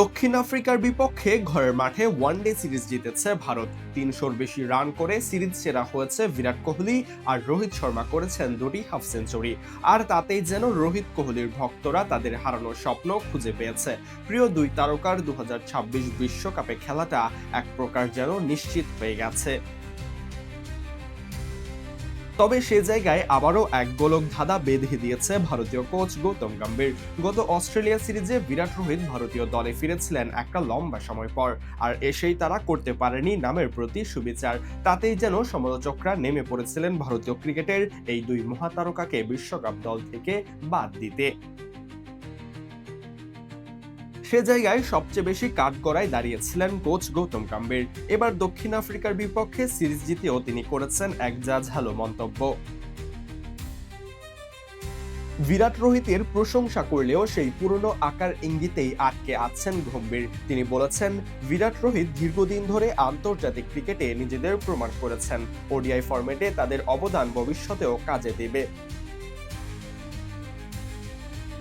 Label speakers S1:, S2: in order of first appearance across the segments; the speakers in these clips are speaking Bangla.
S1: দক্ষিণ আফ্রিকার বিপক্ষে ঘরের মাঠে ওয়ানডে সিরিজ জিতেছে ভারত। তিনশোর বেশি রান করে সিরিজ সেরা হয়েছে বিরাট কোহলি আর রোহিত শর্মা করেছেন দুটি হাফ সেঞ্চুরি আর তাতেই যেন রোহিত কোহলির ভক্তরা তাদের হারানোর স্বপ্ন খুঁজে পেয়েছে। প্রিয় দুই তারকার দু বিশ্বকাপে খেলাটা এক প্রকার যেন নিশ্চিত হয়ে গেছে। তবে সে জায়গায় আবারও এক গোলক ধাঁধা বেঁধে দিয়েছে ভারতীয় কোচ গৌতম গম্ভীর। গত অস্ট্রেলিয়া সিরিজে বিরাট রোহিত ভারতীয় দলে ফিরেছিলেন একটা লম্বা সময় পর, আর এসেই তারা করতে পারেনি নামের প্রতি সুবিচার। তাতেই যেন সমালোচকরা নেমে পড়েছিলেন ভারতীয় ক্রিকেটের এই দুই মহাতারকাকে বিশ্বকাপ দল থেকে বাদ দিতে। সে জায়গায় সবচেয়ে বেশি কাঠগড়ায় দাঁড়িয়েছিলেন কোচ গৌতম গম্ভীর। এবার দক্ষিণ আফ্রিকার বিপক্ষে সিরিজ জিতেও তিনি করেছেন এক জাঝালো মন্তব্য। বিরাট রোহিতের প্রশংসা করলেও সেই পুরনো আকার ইঙ্গিতেই আটকে আছেন গম্ভীর। তিনি বলেছেন, বিরাট রোহিত দীর্ঘদিন ধরে আন্তর্জাতিক ক্রিকেটে নিজেদের প্রমাণ করেছেন। ওডিআই ফরম্যাটে তাদের অবদান ভবিষ্যতেও কাজে দেবে।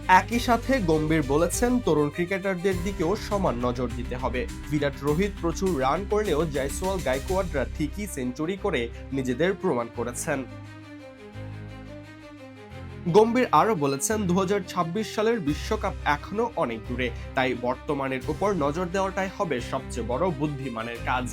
S1: একই সাথে গম্ভীর বলেছেন, তরুণ ক্রিকেটারদের দিকেও সমান নজর দিতে হবে। বিরাট রোহিত প্রচুর রান করলেও জয়সওয়াল, গাইকোয়াডরা ঠিকই সেঞ্চুরি করে নিজেদের প্রমাণ করেছেন। গম্ভীর আরও বলেছেন দু হাজার ছাব্বিশ সালের বিশ্বকাপ এখনও অনেক দূরে, তাই বর্তমানের উপর নজর দেওয়াটাই হবে সবচেয়ে বড় বুদ্ধিমানের কাজ।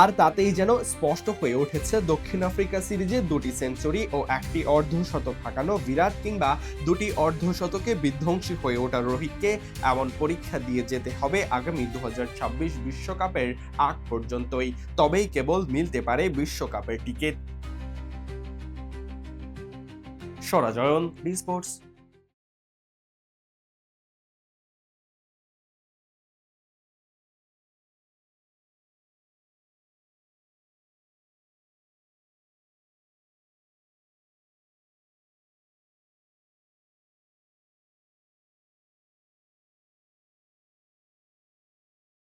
S1: আর তাতেই যেন স্পষ্ট হয়ে উঠেছে দক্ষিণ আফ্রিকা সিরিজে দুটি সেঞ্চুরি ও একটি অর্ধশতক হাঁকানো বিরাট কিংবা দুটি অর্ধশতকে বিধ্বংসী হয়ে ওঠা রোহিতকে এমন পরীক্ষা দিয়ে যেতে হবে আগামী দু বিশ্বকাপের আগ পর্যন্তই। তবেই কেবল মিলতে পারে বিশ্বকাপের টিকিট। সরাজয়ন স্পোর্টস।